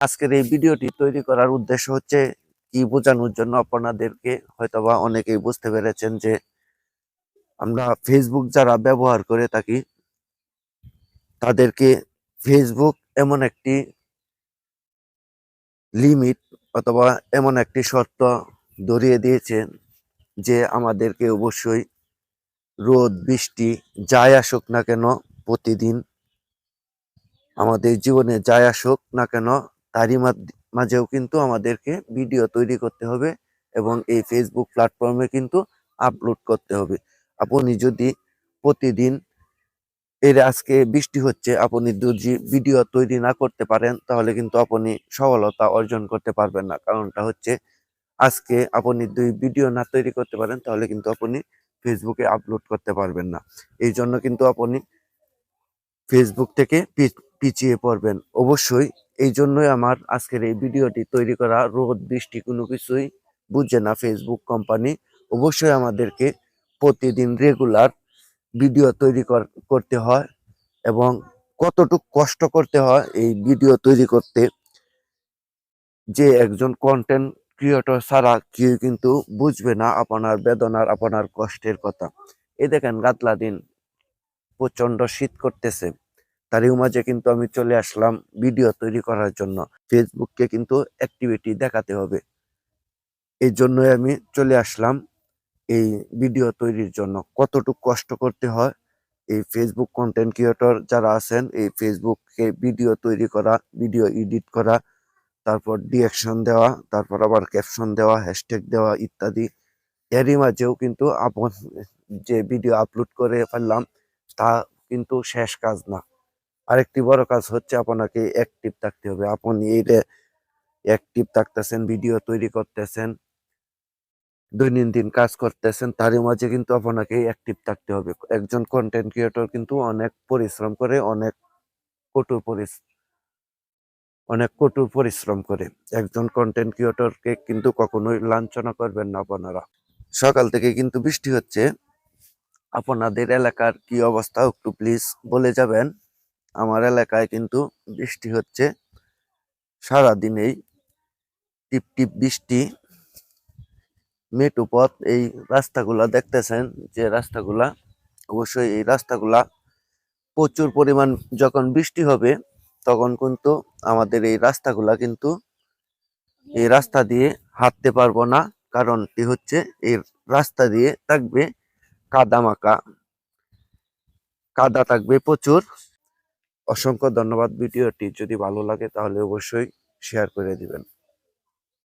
আজকের এই ভিডিওটি তৈরি করার উদ্দেশ্য হচ্ছে কি বোঝানোর জন্য আপনাদেরকে হয়তোবা অনেকেই বুঝতে পেরেছেন যে আমরা ফেসবুক যারা ব্যবহার করে থাকি, তাদেরকে ফেসবুক এমন একটি লিমিট অথবা এমন একটি শর্ত ধরিয়ে দিয়েছেন যে আমাদেরকে অবশ্যই রোদ, বৃষ্টি যাই আসুক না কেন, প্রতিদিন আমাদের জীবনে যাই আসুক না কেন তারই মাঝেও কিন্তু আমাদেরকে ভিডিও তৈরি করতে হবে এবং এই ফেসবুক প্ল্যাটফর্মে কিন্তু আপলোড করতে হবে। আপনি যদি প্রতিদিন এর আজকে বৃষ্টি হচ্ছে, আপনি যদি ভিডিও তৈরি না করতে পারেন, তাহলে কিন্তু আপনি সফলতা অর্জন করতে পারবেন না। কারণটা হচ্ছে আজকে আপনি দুই ভিডিও না তৈরি করতে পারেন, তাহলে কিন্তু আপনি ফেসবুকে আপলোড করতে পারবেন না। এই জন্য কিন্তু আপনি ফেসবুক থেকে পিছিয়ে পড়বেন। অবশ্যই এই জন্যই আমার আজকের এই ভিডিওটি তৈরি করা, রোদ, বৃষ্টি কোনো কিছুই বুঝছে না ফেসবুক কোম্পানি অবশ্যই আমাদেরকে প্রতিদিন রেগুলার ভিডিও তৈরি কর- করতে হয় এবং কতটুক কষ্ট করতে হয় এই ভিডিও তৈরি করতে। যে একজন কন্টেন্ট ক্রিয়েটর ছাড়া কেউ কিন্তু বুঝবে না আপনার বেদনার, আপনার কষ্টের কথা। এই দেখেন গাতলা দিন প্রচণ্ড শীত করতেছে। তারই মাঝে কিন্তু আমি চলে আসলাম ভিডিও তৈরি করার জন্য। ফেসবুককে কিন্তু অ্যাক্টিভিটি দেখাতে হবে। এই জন্যই আমি চলে আসলাম এই ভিডিও তৈরির জন্য। কতটুকু কষ্ট করতে হয়? এই ফেসবুক কন্টেন্ট ক্রিয়েটর যারা আছেন, এই ফেসবুককে ভিডিও তৈরি করা ভিডিও এডিট করা, তারপর ডিরেকশন দেওয়া, তারপর আবার ক্যাপশন দেওয়া হ্যাশট্যাগ দেওয়া ইত্যাদি। এরই মাঝেও কিন্তু আপন যে ভিডিও আপলোড করে ফেললাম, তা কিন্তু শেষ কাজ না। আরেকটি বড় কাজ হচ্ছে আপনাকে অ্যাক্টিভ থাকতে হবে। আপনি এই অ্যাক্টিভ থাকতেছেন ভিডিও তৈরি করতেছেন, দৈনন্দিন কাজ করতেছেন, তারই মাঝে কিন্তু আপনাকে অ্যাক্টিভ থাকতে হবে। একজন কন্টেন্ট ক্রিয়েটর কিন্তু অনেক পরিশ্রম করে, অনেক কঠোর পরিস অনেক কঠোর পরিশ্রম করে। একজন কন্টেন্ট ক্রিয়েটরকে কিন্তু কখনোই লাঞ্ছনা করবেন না আপনারা। সকাল থেকে কিন্তু বৃষ্টি হচ্ছে। আপনাদের এলাকার কি অবস্থা একটু প্লিজ বলে যাবেন। আমার এলাকায় কিন্তু বৃষ্টি হচ্ছে। সারাদিনেই টিপ টিপ বৃষ্টি। মেটু পথ এই রাস্তাগুলা দেখতেছেন যে রাস্তাগুলা, অবশ্যই এই রাস্তাগুলা প্রচুর পরিমাণ যখন বৃষ্টি হবে, তখন কিন্তু আমাদের এই রাস্তাগুলা কিন্তু এই রাস্তা দিয়ে হাঁটতে পারব না। কারণটি হচ্ছে এই রাস্তা দিয়ে থাকবে কাদা মাকা কাদা থাকবে প্রচুর। অসংখ্য ধন্যবাদ ভিডিওটি। যদি ভালো লাগে তাহলে অবশ্যই শেয়ার করে দিবেন।